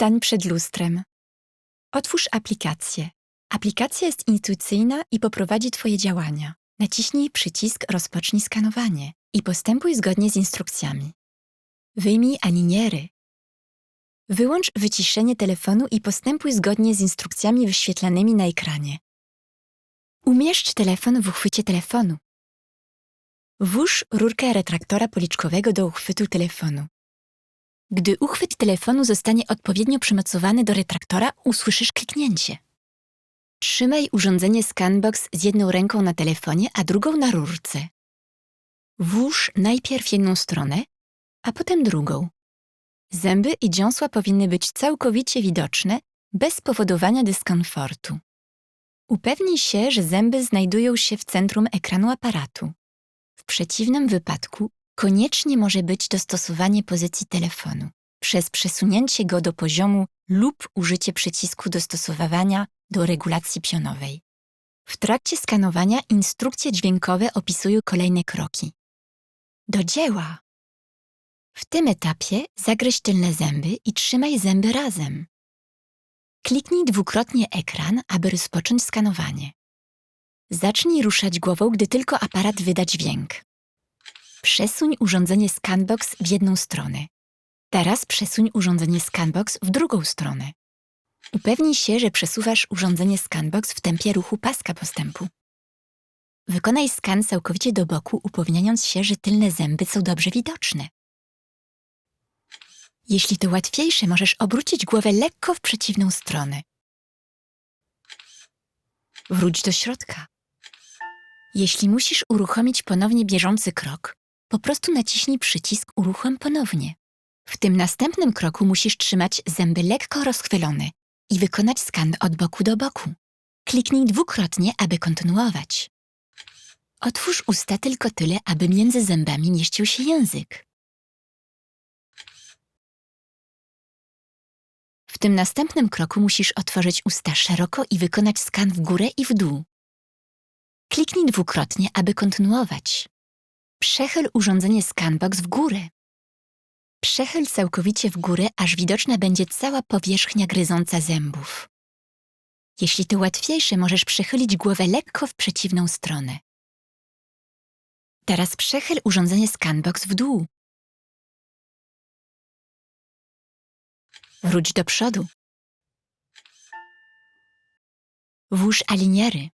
Stań przed lustrem. Otwórz aplikację. Aplikacja jest intuicyjna i poprowadzi Twoje działania. Naciśnij przycisk Rozpocznij skanowanie i postępuj zgodnie z instrukcjami. Wyjmij animiery. Wyłącz wyciszenie telefonu i postępuj zgodnie z instrukcjami wyświetlanymi na ekranie. Umieszcz telefon w uchwycie telefonu. Włóż rurkę retraktora policzkowego do uchwytu telefonu. Gdy uchwyt telefonu zostanie odpowiednio przymocowany do retraktora, usłyszysz kliknięcie. Trzymaj urządzenie Scanbox z jedną ręką na telefonie, a drugą na rurce. Włóż najpierw jedną stronę, a potem drugą. Zęby i dziąsła powinny być całkowicie widoczne, bez powodowania dyskomfortu. Upewnij się, że zęby znajdują się w centrum ekranu aparatu. W przeciwnym wypadku koniecznie może być dostosowanie pozycji telefonu przez przesunięcie go do poziomu lub użycie przycisku dostosowywania do regulacji pionowej. W trakcie skanowania instrukcje dźwiękowe opisują kolejne kroki. Do dzieła! W tym etapie zagryź tylne zęby i trzymaj zęby razem. Kliknij dwukrotnie ekran, aby rozpocząć skanowanie. Zacznij ruszać głową, gdy tylko aparat wyda dźwięk. Przesuń urządzenie Scanbox w jedną stronę. Teraz przesuń urządzenie Scanbox w drugą stronę. Upewnij się, że przesuwasz urządzenie Scanbox w tempie ruchu paska postępu. Wykonaj skan całkowicie do boku, upewniając się, że tylne zęby są dobrze widoczne. Jeśli to łatwiejsze, możesz obrócić głowę lekko w przeciwną stronę. Wróć do środka. Jeśli musisz uruchomić ponownie bieżący krok, po prostu naciśnij przycisk Uruchom ponownie. W tym następnym kroku musisz trzymać zęby lekko rozchwylone i wykonać skan od boku do boku. Kliknij dwukrotnie, aby kontynuować. Otwórz usta tylko tyle, aby między zębami mieścił się język. W tym następnym kroku musisz otworzyć usta szeroko i wykonać skan w górę i w dół. Kliknij dwukrotnie, aby kontynuować. Przechyl urządzenie Scanbox w górę. Przechyl całkowicie w górę, aż widoczna będzie cała powierzchnia gryząca zębów. Jeśli to łatwiejsze, możesz przechylić głowę lekko w przeciwną stronę. Teraz przechyl urządzenie Scanbox w dół. Wróć do przodu. Włóż aliniery.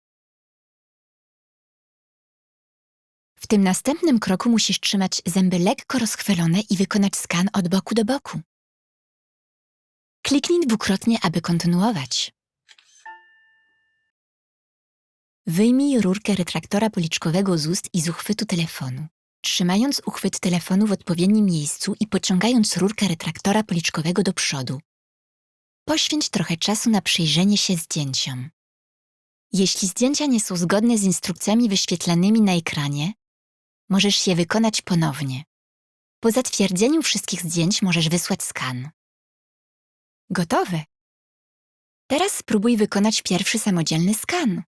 W tym następnym kroku musisz trzymać zęby lekko rozchwylone i wykonać skan od boku do boku. Kliknij dwukrotnie, aby kontynuować. Wyjmij rurkę retraktora policzkowego z ust i z uchwytu telefonu. Trzymając uchwyt telefonu w odpowiednim miejscu i pociągając rurkę retraktora policzkowego do przodu. Poświęć trochę czasu na przyjrzenie się zdjęciom. Jeśli zdjęcia nie są zgodne z instrukcjami wyświetlanymi na ekranie, możesz je wykonać ponownie. Po zatwierdzeniu wszystkich zdjęć możesz wysłać skan. Gotowe. Teraz spróbuj wykonać pierwszy samodzielny skan.